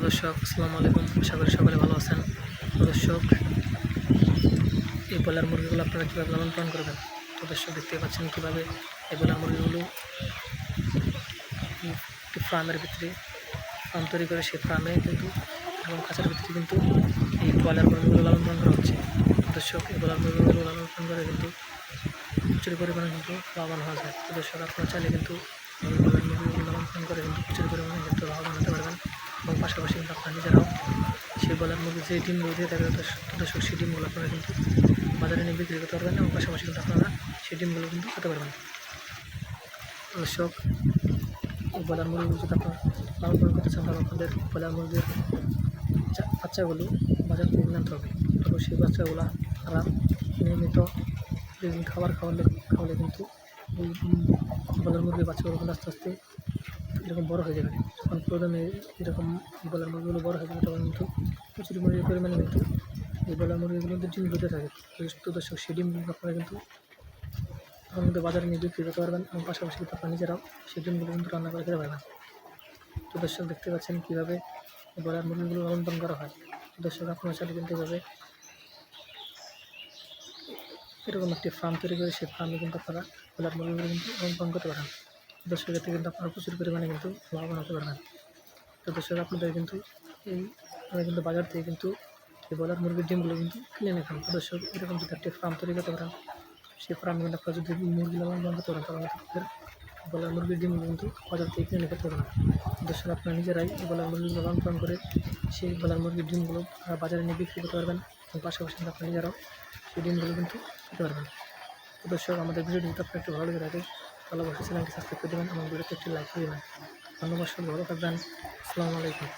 দর্শক, আসসালামু আলাইকুম। আশা করি সকলে ভালো আছেন। দর্শক, এই বলার মুরগিগুলো আপনারা কীভাবে লালন পালন করবেন? তো দর্শক দেখতে পাচ্ছেন কীভাবে এই বলার মুরগিগুলো একটি ফার্মের ভিতরে ফার্ম তৈরি করে, সেই ফার্মে কিন্তু এবং খাঁচার ভিতরে কিন্তু এই বয়লার মুরগিগুলো লালন পালন করা হচ্ছে। দর্শক, এই বলার মুরগিগুলো লালন পালন করে কিন্তু প্রচুর পরিমাণে কিন্তু লাভবান হওয়া যায়। তো দর্শক, আপনারা চাইলে কিন্তু মুরগিগুলো লালন পালন করে কিন্তু এবং পাশাপাশি কিন্তু আপনারা নিজেরাও সেই বলার মুরগি যে ডিমগুলো দিয়ে থাকে দর্শক সেই ডিমগুলো আপনারা কিন্তু বাজারে নিয়ে বিক্রি করতে পারবেন এবং পাশাপাশি কিন্তু আপনারা সেই ডিমগুলো কিন্তু খেতে পারবেন। দর্শক বলার মুরগিগুলো যদি আপনারা পালন করতে চান তাহলে আপনাদের বলার মুরগির বাচ্চাগুলো বাজার থেকে কিনে হবে। তবে সেই বাচ্চাগুলো তারা নিয়মিত খাবার খাওয়ালে খাওয়ালে কিন্তু বলার মুরগির বাচ্চাগুলো আস্তে আস্তে এরকম বড় হয়ে যাবে। যখন প্রয়োজনে এরকম বলার মুরগিগুলো বড় হয়ে যাবে, তখন কিন্তু প্রচুর মুরগির পরিমাণে কিন্তু এই বলার মুরগিগুলো কিন্তু ডিম দিতে থাকে। তো দর্শক, সেই ডিমগুলো আপনারা কিন্তু তখন কিন্তু বাজারে নিয়ে বিক্রি করতে পারবেন এবং পাশাপাশি কিন্তু আপনারা নিজেরাও সেই ডিমগুলো কিন্তু রান্না করে খেতে পারবেন। তো দর্শক, দেখতে পাচ্ছেন কীভাবে বলার মুরগিগুলো লালন করা হয়। দর্শক, আপনার সাথে কিন্তু এভাবে এরকম একটি ফার্ম তৈরি করে সেই ফার্মে কিন্তু আপনারা বলার মুরগিগুলো কিন্তু লালন করতে পারেন দর্শকের থেকে কিন্তু আপনারা প্রচুর পরিমাণে কিন্তু লাভবান হতে পারবেন। তো দর্শক, আপনাদের কিন্তু এই, আপনারা কিন্তু বাজার থেকে কিন্তু এই বলার মুরগির ডিমগুলো কিন্তু কিনে খান। তো দর্শক, এরকম যদি একটি ফার্ম তৈরি করতে পারেন, সেই ফার্মে কিন্তু আপনারা যদি মুরগি লালন পালন করতে পারেন, তাহলে আপনাদের বলার মুরগির ডিমগুলো কিন্তু বাজার থেকে কিনে নিয়ে খেতে পারবেন। দর্শক, আপনারা নিজেরাই বলার মুরগিগুলো লালন পালন করে সেই বলার মুরগির ডিমগুলো বাজারে নিয়ে বিক্রি করতে পারবেন এবং পাশাপাশি কিন্তু আপনারা নিজেরাও সেই ডিমগুলো কিন্তু খেতে পারবেন। তো দর্শক, আমাদের ভিডিওটি যদি আপনার একটু ভালো লেগে থাকে অবশ্যই চ্যানেলটি সাবস্ক্রাইব করে দেবেন এবং ভিডিওতে একটি লাইক করে দেবেন। ধন্যবাদ সব ভালো থাকবেন। আসসালামু আলাইকুম।